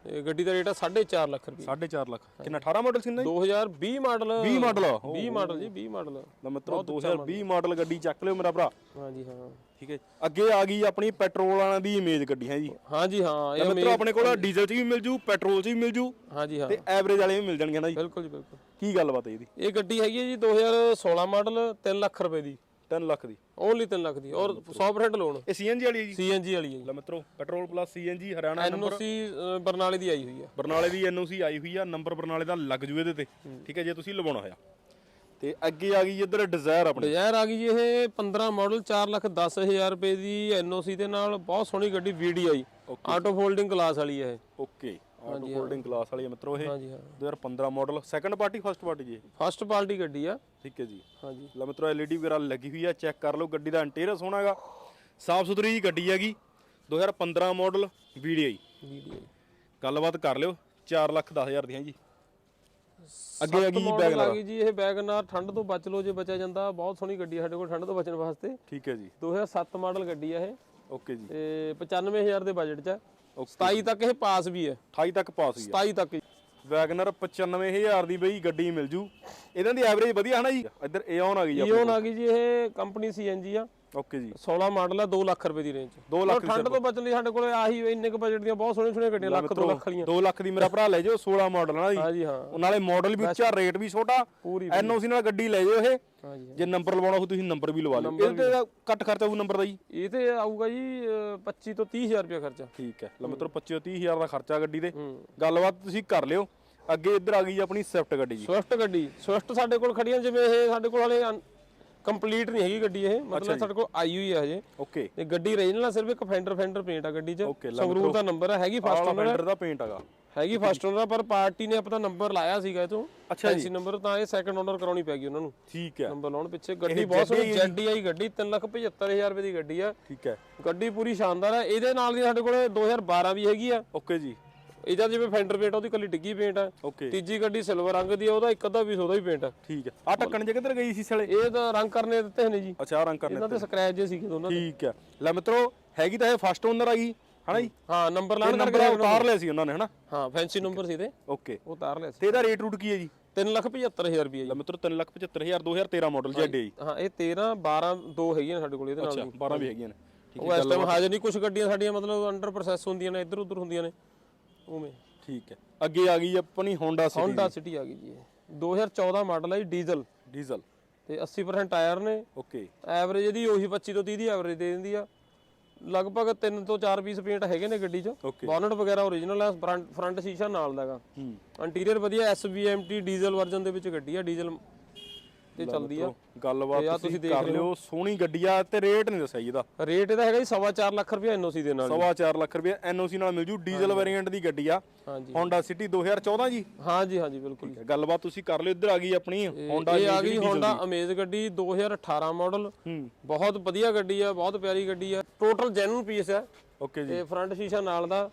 ਗੱਡੀ ਦਾ ਰੇਟ ਆ 4.5 ਲੱਖ ਰੁਪਏ 4.5 ਲੱਖ। ਕਿੰਨਾ 18 ਮਾਡਲ ਸੀ ਨਾ ਜੀ? 2020 ਮਾਡਲ 20 ਮਾਡਲ 20 ਮਾਡਲ ਜੀ 20 ਮਾਡਲ ਲੈ ਮਿੱਤਰੋ 2020 ਮਾਡਲ ਗੱਡੀ ਚੱਕ ਲਿਓ ਮੇਰਾ ਭਰਾ। ਹਾਂਜੀ ਹਾਂ। ਠੀਕ ਹੈ ਅੱਗੇ ਆ ਗਈ ਆਪਣੀ ਪੈਟਰੋਲ ਵਾਲਿਆਂ ਦੀ ਇਮੇਜ ਗੱਡੀ ਹੈ ਜੀ। ਹਾਂਜੀ ਹਾਂ ਤੇ ਇਹ ਮਿੱਤਰੋ ਆਪਣੇ ਕੋਲ ਡੀਜ਼ਲ 'ਚ ਵੀ ਮਿਲ ਜੂ ਪੈਟਰੋਲ 'ਚ ਵੀ ਮਿਲ ਜੂ ਹਾਂਜੀ ਹਾਂ। ਤੇ ਐਵਰੇਜ ਵਾਲੇ ਵੀ ਮਿਲ ਜਾਣਗੇ ਨਾ ਜੀ। ਬਿਲਕੁਲ ਜੀ ਬਿਲਕੁਲ। ਕੀ ਗੱਲਬਾਤ ਹੈ ਇਹਦੀ? ਇਹ ਗੱਡੀ ਹੈਗੀ ਹੈ ਜੀ 2016 ਮਾਡਲ 3 ਲੱਖ ਰੁਪਏ ਦੀ। 3 ਲੱਖ ਦੀ। ਓਨਲੀ 3 ਲੱਖ ਦੀ ਔਰ 100% ਲੋਨ ਇਹ ਸੀਐਨਜੀ ਵਾਲੀ ਹੈ ਜੀ। ਸੀਐਨਜੀ ਵਾਲੀ ਹੈ ਜੀ। ਲੈ ਮਿੱਤਰੋ petrol plus CNG Haryana number NOC ਬਰਨਾਲੇ ਦੀ ਆਈ ਹੋਈ ਆ ਬਰਨਾਲੇ ਦੀ ਐਨਓਸੀ ਆਈ ਹੋਈ ਆ ਨੰਬਰ ਬਰਨਾਲੇ ਦਾ ਲੱਗ ਜੂ ਇਹਦੇ ਤੇ। ਠੀਕ ਹੈ ਜੇ ਤੁਸੀਂ ਲਵਾਉਣਾ ਹੋਇਆ। ਤੇ ਅੱਗੇ ਆ ਗਈ ਇੱਧਰ ਡਿਜ਼ਾਇਰ ਆਪਣੀ। ਡਿਜ਼ਾਇਰ ਆ ਗਈ ਜੀ ਇਹ 15 ਮਾਡਲ 4 ਲੱਖ 10000 ਰੁਪਏ ਦੀ ਐਨਓਸੀ ਦੇ ਨਾਲ ਬਹੁਤ ਸੋਹਣੀ ਗੱਡੀ ਵੀਡੀਆਈ ਆਟੋ ਫੋਲਡਿੰਗ ਕਲਾਸ ਵਾਲੀ ਹੈ ਇਹ। ਓਕੇ ਆਟੋ ਫੋਲਡਿੰਗ ਕਲਾਸ ਵਾਲੀ ਮਿੱਤਰੋ ਇਹ। ਹਾਂਜੀ ਹਾਂ। 2015 model second party first party ਜੀ? ਫਸਟ ਪਾਰਟੀ ਗੱਡੀ ਆ। ਠੀਕ ਹੈ ਜੀ। ਹਾਂਜੀ। ਲੈ ਮਿੱਤਰੋ ਐਲਈਡੀ ਵਗੈਰਾ ਲੱਗੀ ਹੋਈ ਆ ਚੈੱਕ ਕਰ ਲਓ ਗੱਡੀ ਦਾ ਇੰਟੀਰੀਅਰ ਸੋਹਣਾ ਹੈਗਾ। ਸਾਫ਼ ਸੁਥਰੀ ਜੀ ਗੱਡੀ ਹੈਗੀ। 2015 ਮਾਡਲ ਵੀਡੀਆਈ ਵੀਡੀਆਈ ਗੱਲਬਾਤ ਕਰ ਲਿਓ 4 ਲੱਖ 10000 ਦੀਆਂ ਜੀ। ਅੱਗੇ ਆ ਗਈ ਜੀ ਬੈਗ ਬੈਗ ਗਈ ਜੀ ਇਹ ਵੈਗਨਾਰ ਠੰਡ ਤੋਂ ਬਚ ਲੋ ਜੇ ਬਚਿਆ ਜਾਂਦਾ ਬਹੁਤ ਸੋਹਣੀ ਗੱਡੀ ਸਾਡੇ ਕੋਲ ਠੰਡ ਤੋਂ ਬਚਣ ਵਾਸਤੇ। ਠੀਕ ਹੈ ਜੀ। 2007 ਮਾਡਲ ਗੱਡੀ ਆ ਇਹ। ਓਕੇ ਜੀ। ਤੇ 95000 ਦੇ ਬਜਟ 'ਚ ਹੈ 27 ਤੱਕ ਇਹ ਪਾਸ ਵੀ ਹੈ। 28 ਤੱਕ ਪਾਸ ਹੋਈ ਆ 27 ਤੱਕ ਹੀ। ਵੈਗਨਰ 95000 ਦੀ ਬਈ ਗੱਡੀ ਮਿਲ ਜੂ। ਇਹਨਾਂ ਦੀ ਐਵਰੇਜ ਵਧੀਆ ਹਨਾ ਜੀ? ਇੱਧਰ ਏਓਨ ਆ ਗਈ ਜੀ ਈਓਨ ਆ ਗਈ ਜੀ ਇਹ ਕੰਪਨੀ ਸੀਐਨਜੀ ਆ। ਓਕੇ ਜੀ। 16 ਮਾਡਲ ਹੈ 2 ਲੱਖ ਰੁਪਏ ਦੀ ਰੇਂਜ 2 ਲੱਖ ਠੰਡ ਤੋਂ ਬਚਣ ਲਈ ਸਾਡੇ ਕੋਲ ਆਹੀ ਇੰਨੇ ਕੁ ਬਜਟ ਦੀਆਂ ਬਹੁਤ ਸੋਹਣੀਆਂ ਸੋਹਣੀਆਂ ਗੱਡੀਆਂ ਲੱਖ 2 ਲੱਖ ਵਾਲੀਆਂ। 2 ਲੱਖ ਦੀ ਮੇਰਾ ਭਰਾ ਲੈ ਜਾਓ 16 ਮਾਡਲ ਨਾ ਜੀ। ਹਾਂ ਉਹ ਨਾਲੇ ਮਾਡਲ ਵੀ ਉੱਚਾ ਰੇਟ ਵੀ ਛੋਟਾ। ਐਨਓਸੀ ਨਾਲ ਗੱਡੀ ਲੈ ਜਾਓ ਇਹ। ਜੇ ਨੰਬਰ ਲਵਾਉਣਾ ਹੋ ਤੁਸੀਂ ਨੰਬਰ ਵੀ ਲਵਾ ਲਓ। ਇਹਦੇ ਤੇ ਘੱਟ ਖਰਚਾ ਹੋਊ ਨੰਬਰ ਦਾ ਜੀ। ਇਹ ਤੇ ਆਊਗਾ ਜੀ ਅਹ, 25 ਤੋਂ 30000 ਰੁਪਏ ਖਰਚਾ। ਠੀਕ ਹੈ। ਲੈ ਮਿੱਤਰੋ 25 30000 ਦਾ ਖਰਚਾ ਗੱਡੀ ਤੇ। ਹੂੰ। ਗੱਲਬਾਤ ਤੁਸੀਂ ਕਰ ਲਿਓ। ਅੱਗੇ ਇੱਧਰ ਆ ਗਈ ਜੀ ਆਪਣੀ ਸਵਿਫਟ ਗੱਡੀ ਜੀ। ਸਵਿਫਟ ਗੱਡੀ। ਸਵਿਫਟ ਸਾਡੇ ਕੋਲ ਖੜੀਆਂ ਜਿਵੇਂ ਇਹ ਸਾਡੇ ਕੋਲ ਹਲੇ ਕੰਪਲੀਟ ਨਹੀਂ ਹੈਗੀ ਗੱਡੀ ਇਹ। ਮਤਲਬ ਸਾਡੇ ਕੋਲ ਆਈ ਹੋਈ ਹੈ ਹਜੇ। ਓਕੇ। ਤੇ ਗੱਡੀ ਰੀਜਨਲ ਆ ਸਿਰਫ ਇੱਕ ਫੈਂਡਰ ਫੈਂਡਰ ਪੇਂਟ ਆ ਗੱਡੀ 'ਚ। ਸੰਗਰੂਰ ਦਾ ਨੰਬਰ ਹੈ ਹੈਗੀ ਫਸਟ ਆਲਾ ਫੈਂਡਰ ਦਾ ਪੇਂਟ ਹੈਗਾ। ਹੈਗੀ ਫਸਟ ਓਨਰ ਪਰ ਪਾਰਟੀ ਨੇ ਆਪਣਾ ਨੰਬਰ ਲਾਇਆ ਸੀਗਾ ਤੋਂ। ਅੱਛਾ ਐਸੀ ਨੰਬਰ ਤਾਂ ਇਹ ਸੈਕੰਡ ਓਨਰ ਕਰਾਉਣੀ ਪੈ ਗਈ ਉਹਨਾਂ ਨੂੰ। ਠੀਕ ਹੈ। ਨੰਬਰ ਲਾਉਣ ਪਿੱਛੇ। ਗੱਡੀ ਬਹੁਤ ਸੋਹਣੀ ਜੈਡੀ ਗੱਡੀ 375000 ਰੁਪਏ ਦੀ ਗੱਡੀ ਆ। ਠੀਕ ਹੈ। ਗੱਡੀ ਪੂਰੀ ਸ਼ਾਨਦਾਰ ਹੈ ਇਹਦੇ ਨਾਲ ਦੀ ਸਾਡੇ ਕੋਲ 2012 ਵੀ ਹੈਗੀ ਆ। ਓਕੇ ਜੀ। ਇਹਦਾ ਜਿਵੇਂ ਫੈਂਡਰ ਪੇਂਟ ਆ, ਉਹਦੀ ਕੱਲੀ ਡਿੱਗੀ ਪੇਂਟ ਆ। ਤੀਜੀ ਗੱਡੀ ਸਿਲਵਰ ਰੰਗ ਦੀ ਆ ਉਹਦਾ ਇੱਕ ਅੱਧਾ ਵੀ ਉਹਦਾ ਹੀ ਪੇਂਟ ਆ। ਠੀਕ ਹੈ ਆ ਟੱਕਣ ਜੇ ਕਿੱਧਰ ਗਈ ਸੀ ਸਾਲੇ ਇਹ ਤਾਂ ਰੰਗ ਕਰਨੇ ਦਿੱਤੇ ਨੇ ਜੀ। ਅੱਛਾ ਰੰਗ ਕਰਨੇ ਇਹਨਾਂ ਤੇ ਸਕ੍ਰੈਚ ਜੇ ਸੀਗੇ ਦੋਨਾਂ ਦੇ। ਠੀਕ ਹੈ ਲੈ ਮਿੱਤਰੋ ਹੈਗੀ ਤਾਂ ਇਹ ਫਸਟ ਓਨਰ ਆ ਗਈ ਹਨਾ ਜੀ? ਹਾਂ ਨੰਬਰ ਲਾਣ ਕਰਕੇ ਉਤਾਰ ਲਿਆ ਸੀ ਉਹਨਾਂ ਨੇ ਹਨਾ? ਹਾਂ ਫੈਂਸੀ ਨੰਬਰ ਸੀ ਤੇ ਓਕੇ ਉਹ ਉਤਾਰ ਲਿਆ ਸੀ। ਤੇ ਇਹਦਾ ਰੇਟ ਰੂਟ ਕੀ ਹੈ ਜੀ? 375000 ਰੁਪਏ ਜੀ। ਲੈ ਮਿੱਤਰੋ 375000 2013 ਮਾਡਲ ਜੈਡ ਜੀ। ਹਾਂ ਇਹ 13 12 ਦੋ ਹੈਗੀਆਂ ਸਾਡੇ ਕੋਲ ਇਹਦੇ ਨਾਲ ਅੱਛਾ 12 ਵੀ ਹੈਗੀਆਂ ਨੇ। ਉਹ ਇਸ ਟਾਈਮ ਹਾਜ਼ਰ ਨਹੀਂ ਕੁਝ ਗੱਡੀਆਂ ਸਾਡੀਆਂ ਮਤਲਬ ਅੰਡਰ ਪ੍ਰੋਸੈਸ ਹੁੰਦੀਆਂ ਨੇ ਇੱਧਰ ਉੱਧਰ ਹੁੰਦੀਆਂ ਨੇ। ਉਵੇਂ। ਠੀਕ ਹੈ। ਅੱਗੇ ਆ ਗਈ ਆਪਣੀ ਹੋਂਡਾ ਸਿਟੀ Honda ਸਿਟੀ ਆ ਗਈ ਜੀ ਇਹ। 2014 ਮਾਡਲ ਹੈ ਜੀ ਡੀਜ਼ਲ। ਡੀਜ਼ਲ। ਤੇ 80% ਟਾਇਰ ਨੇ। ਓਕੇ। ਐਵਰੇਜ ਇਹਦੀ ਉਹੀ 25 ਤੋਂ 30 ਦੀ ਐਵਰੇਜ ਦੇ ਦਿੰਦੀ ਆ। ਲਗਭਗ 3 ਤੋਂ 4 ਪੀਸ ਪੇਂਟ ਹੈਗੇ ਨੇ ਗੱਡੀ 'ਚ। ਬੋਨਟ ਵਗੈਰਾ ਓਰੀਜਨਲ ਹੈ ਫਰੰਟ ਫਰੰਟ ਸ਼ੀਸ਼ਾ ਨਾਲ ਦਾਗਾ ਹੂੰ। ਇੰਟੀਰੀਅਰ ਵਧੀਆ SVMT ਡੀਜ਼ਲ ਵਰਜ਼ਨ ਦੇ ਵਿੱਚ ਗੱਡੀ ਆ ਡੀਜ਼ਲ ਤੇ ਚੱਲਦੀ ਆ। ਗੱਲਬਾਤ ਤੁਸੀਂ ਕਰ ਲਿਓ ਸੋਹਣੀ ਗੱਡੀ ਆ ਤੇ ਰੇਟ ਨਹੀਂ ਦੱਸਿਆ ਜੀ ਇਹਦਾ ਰੇਟ ਇਹਦਾ ਹੈਗਾ ਜੀ 4.5 ਲੱਖ ਰੁਪਏ ਐਨਓਸੀ ਦੇ ਨਾਲ ਸਵਾ ਚਾਰ ਲੱਖ ਰੁਪਏ ਐਨਓਸੀ ਨਾਲ ਮਿਲ ਜੂ ਡੀਜ਼ਲ ਵੇਰੀਐਂਟ ਦੀ ਗੱਡੀ ਆ। ਹਾਂਜੀ। ਹੋਂਡਾ ਸਿਟੀ 2014 ਜੀ। ਹਾਂਜੀ ਹਾਂਜੀ ਬਿਲਕੁਲ ਗੱਲਬਾਤ ਤੁਸੀਂ ਕਰ ਲਿਓ ਇੱਧਰ ਆ ਗਈ ਆਪਣੀ ਹੋਂਡਾ ਇਹ ਆ ਗਈ Honda ਅਮੇਜ਼ ਗੱਡੀ 2018 ਮਾਡਲ ਬਹੁਤ ਵਧੀਆ ਗੱਡੀ ਆ ਬਹੁਤ ਪਿਆਰੀ ਗੱਡੀ ਆ। ਟੋਟਲ ਜੈਨੂਨ ਪੀਸ ਹੈ ਓਕੇ ਜੀ। ਤੇ ਫਰੰਟ ਸ਼ੀਸ਼ਾ ਨਾਲ ਦਾ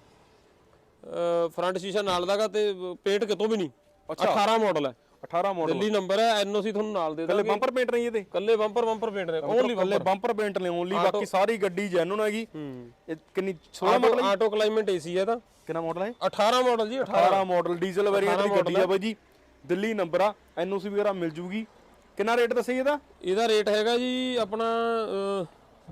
ਫਰੰਟ ਸ਼ੀਸ਼ਾ ਨਾਲ ਦਾਗਾ ਤੇ ਪੇਂਟ ਕਿਤੋਂ ਵੀ ਨਹੀਂ। 18 ਮਾਡਲ ਹੈ 18 ਮਾਡਲ ਦਿੱਲੀ ਨੰਬਰ ਹੈ ਐਨਓਸੀ ਤੁਹਾਨੂੰ ਨਾਲ ਦੇ ਕੱਲੇ ਦਾਂਗੇ। ਬੰਪਰ ਪੇਂਟ ਨਹੀਂ ਇਹਦੇ। ਕੱਲੇ ਬੰਪਰ ਬੰਪਰ ਪੇਂਟ ਨੇ ਓਨਲੀ ਕੱਲੇ ਬੰਪਰ ਪੇਂਟ ਨੇ ਓਨਲੀ ਬਾਕੀ ਸਾਰੀ ਗੱਡੀ ਜੈਨੂਨ ਹੈਗੀ। ਹੂੰ। ਇਹ ਕਿੰਨੀ 16 ਆਟੋ ਆਟੋ ਕਲਾਈਮੇਟ ਏਸੀ ਹੈ ਤਾਂ। ਕਿੰਨਾ ਮਾਡਲ ਹੈ 18 ਮਾਡਲ ਜੀ 18 18 ਮਾਡਲ ਡੀਜ਼ਲ ਵੇਰੀਐਂਟ ਦੀ ਗੱਡੀ ਆ ਬਾਈ ਜੀ। ਦਿੱਲੀ ਨੰਬਰ ਆ ਐਨਓਸੀ ਵਗੈਰਾ ਮਿਲ ਜੂਗੀ। ਕਿੰਨਾ ਰੇਟ ਦੱਸਿਆ ਇਹਦਾ? ਇਹਦਾ ਰੇਟ ਹੈਗਾ ਜੀ ਆਪਣਾ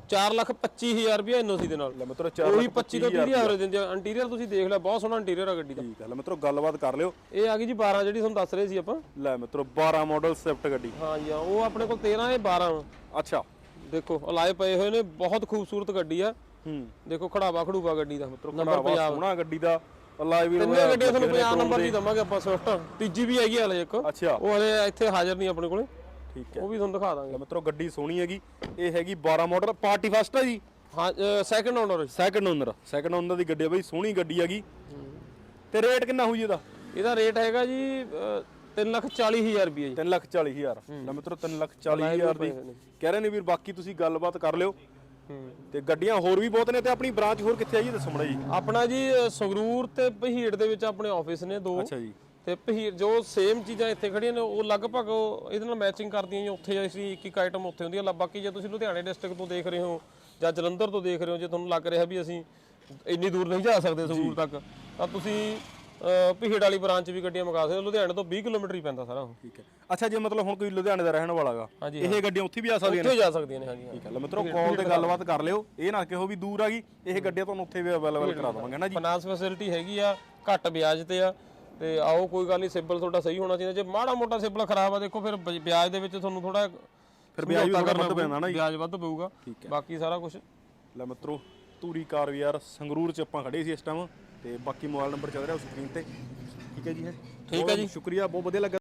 4 ਲੱਖ 25000 ਰੁਪਏ ਐਨਓਸੀ ਦੇ ਨਾਲ। ਲੈ ਮਿੱਤਰੋ 4 ਉਹੀ 25 ਤੋਂ 30 ਐਵਰੇਜ ਦਿੰਦੇ ਆ। ਇੰਟੀਰੀਅਰ ਤੁਸੀਂ ਦੇਖ ਲਿਆ ਬਹੁਤ ਸੋਹਣਾ ਇੰਟੀਰੀਅਰ ਆ ਗੱਡੀ ਦਾ। ਠੀਕ ਹੈ ਲੈ ਮਿੱਤਰੋ ਗੱਲਬਾਤ ਕਰ ਲਿਓ। ਇਹ ਆ ਗਈ ਜੀ 12 ਜਿਹੜੀ ਤੁਹਾਨੂੰ ਦੱਸ ਰਹੇ ਸੀ ਆਪਾਂ। ਲੈ ਮਿੱਤਰੋ 12 ਮਾਡਲ ਸਵਿਫਟ ਗੱਡੀ। ਹਾਂ ਜੀ ਉਹ ਆਪਣੇ ਕੋਲ 13 ਇਹ 12 ਅੱਛਾ। ਦੇਖੋ ਅਲਾਏ ਪਏ ਹੋਏ ਨੇ ਬਹੁਤ ਖੂਬਸੂਰਤ ਗੱਡੀ ਆ। ਹੂੰ। ਦੇਖੋ ਖੜਾਵਾ ਖੜੂਵਾ ਗੱਡੀ ਦਾ ਮਿੱਤਰੋ ਨੰਬਰ ਨੰਬਰ ਸੋਹਣਾ ਗੱਡੀ ਦਾ ਅੱਲਾ ਵੀ ਤਿੰਨੇ ਗੱਡੀਆਂ ਤੁਹਾਨੂੰ 50 ਨੰਬਰ ਦੀ ਦਵਾਂਗੇ ਆਪਾਂ ਸਵਿਫਟ ਤੀਜੀ ਵੀ ਹੈਗੀ ਹਲੇ ਇੱਕ। ਉਹ ਅੱਛਾ ਹਲੇ ਇੱਥੇ ਹਾਜ਼ਰ ਨਹੀਂ ਆਪਣੇ ਕੋਲੇ। ਠੀਕ ਹੈ। ਉਹ ਵੀ ਤੁਹਾਨੂੰ ਦਿਖਾ ਦਾਂਗੇ। ਮਿੱਤਰੋ ਗੱਡੀ ਸੋਹਣੀ ਹੈਗੀ। ਇਹ ਹੈਗੀ 12 ਮਾਡਲ ਪਾਰਟੀ ਫਸਟ ਹੈ ਜੀ। ਹਾਂ second owner second owner second owner ਦੀ ਗੱਡੀ ਹੈ ਬਈ ਸੋਹਣੀ ਗੱਡੀ ਹੈਗੀ। ਤੇ ਰੇਟ ਕਿੰਨਾ ਹੋਈ ਇਹਦਾ? ਇਹਦਾ ਰੇਟ ਹੈਗਾ ਜੀ 340000 ਰੁਪਏ ਜੀ। 3 ਲੱਖ 40 ਹਜ਼ਾਰ। ਲੈ ਮਿੱਤਰੋ 3 ਲੱਖ 40 ਹਜ਼ਾਰ ਦੀ। ਕਹਿ ਰਹੇ ਨੇ ਵੀਰ ਬਾਕੀ ਤੁਸੀਂ ਗੱਲਬਾਤ ਕਰ ਲਿਓ। ਤੇ ਗੱਡੀਆਂ ਹੋਰ ਵੀ ਬਹੁਤ ਨੇ ਤੇ ਆਪਣੀ ਬ੍ਰਾਂਚ ਹੋਰ ਕਿੱਥੇ ਆ ਜੀ? ਦੱਸੋ ਮੜਾ ਜੀ। ਆਪਣਾ ਜੀ ਸੰਗਰੂਰ ਤੇ ਪਹੀੜ ਦੇ ਵਿੱਚ ਆਪਣੇ ਆਫਿਸ ਨੇ ਦੋ। ਅੱਛਾ ਜੀ। ਤੇ ਪਹੀੜ ਜੋ ਸੇਮ ਚੀਜ਼ਾਂ ਇੱਥੇ ਖੜੀਆਂ ਨੇ ਉਹ ਲਗਭਗ ਇਹਦੇ ਨਾਲ ਮੈਚਿੰਗ ਕਰਦੀਆਂ ਜੀ। ਉੱਥੇ ਅਸੀਂ ਇੱਕ ਇੱਕ ਆਈਟਮ ਉੱਥੇ ਹੁੰਦੀ ਹੈ ਲਾ- ਬਾਕੀ ਜੇ ਤੁਸੀਂ ਲੁਧਿਆਣੇ ਡਿਸਟ੍ਰਿਕਟ ਤੋਂ ਦੇਖ ਰਹੇ ਹੋ ਜਾਂ ਜਲੰਧਰ ਤੋਂ ਦੇਖ ਰਹੇ ਹੋ ਜੇ ਤੁਹਾਨੂੰ ਲੱਗ ਰਿਹਾ ਵੀ ਅਸੀਂ ਇੰਨੀ ਦੂਰ ਨਹੀਂ ਜਾ ਸਕਦੇ ਸੰਗਰੂਰ ਤੱਕ ਤਾਂ ਤੁਸੀਂ ਪਹੀੜ ਵਾਲੀ ਬ੍ਰਾਂਚ ਵੀ ਗੱਡੀਆਂ ਮੰਗਾ ਸਕਦੇ ਹੋ। ਲੁਧਿਆਣੇ ਤੋਂ 20 ਕਿਲੋਮੀਟਰ ਹੀ ਪੈਂਦਾ ਸਾਰਾ ਠੀਕ ਹੈ। ਅੱਛਾ ਜੇ ਮਤਲਬ ਹੁਣ ਕੋਈ ਲੁਧਿਆਣੇ ਦਾ ਰਹਿਣ ਵਾਲਾਗਾ ਇਹ ਗੱਡੀਆਂ ਉੱਥੇ ਵੀ ਆ ਸਕਦੀਆਂ ਨੇ? ਉੱਥੇ ਜਾ ਸਕਦੀਆਂ ਨੇ ਹਾਂਜੀ ਠੀਕ ਹੈ। ਮਿੱਤਰੋ ਕਾਲ ਤੇ ਗੱਲਬਾਤ ਕਰ ਲਿਓ। ਇਹ ਨਾ ਕਿਹੋ ਵੀ ਦੂਰ ਆ ਗਈ ਇਹ ਗੱਡੀਆਂ ਤੁਹਾਨੂੰ ਉੱਥੇ ਵੀ ਅਵੇਲੇਬਲ ਕਰਾ ਦਵਾਂਗੇ ਨਾ ਜੀ? ਫਾਈਨਾਂਸ ਫੈਸਿਲਿਟੀ ਹੈਗੀ ਆ ਘੱਟ ਵਿਆਜ ਤੇ ਆ। ਤੇ ਆਓ ਕੋਈ ਗੱਲ ਨਹੀਂ ਸਿਬਲ ਤੁਹਾਡਾ ਸਹੀ ਹੋਣਾ ਚਾਹੀਦਾ। ਜੇ ਮਾੜਾ ਮੋਟਾ ਸਿਬਲ ਖਰਾਬ ਆ ਦੇਖੋ ਫਿਰ ਵਿਆਜ ਦੇ ਵਿੱਚ ਤੁਹਾਨੂੰ ਥੋੜਾ ਫਿਰ ਵਿਆਜ ਵੀ ਸਮਝੌਤਾ ਥੋੜਾ ਵੱਧ ਨਾ ਜੀ। ਵਿਆਜ ਵੱਧ ਪਊਗਾ। ਠੀਕ। ਬਾਕੀ ਸਾਰਾ ਕੁਝ ਲੈ ਮਿੱਤਰੋ ਧੂਰੀ ਕਾਰ ਵੀ ਯਾਰ ਸੰਗਰੂਰ ਚ ਆਪਾਂ ਖੜੇ ਸੀ ਇਸ ਟਾਈਮ ਤੇ ਬਾਕੀ ਮੋਬਾਈਲ ਨੰਬਰ ਚੱਲ ਰਿਹਾ ਉਸ ਸਕਰੀਨ ਤੇ। ਠੀਕ ਹੈ ਜੀ ਠੀਕ ਹੈ ਜੀ। ਸ਼ੁਕਰੀਆ ਬਹੁਤ ਵਧੀਆ ਲੱਗਾ।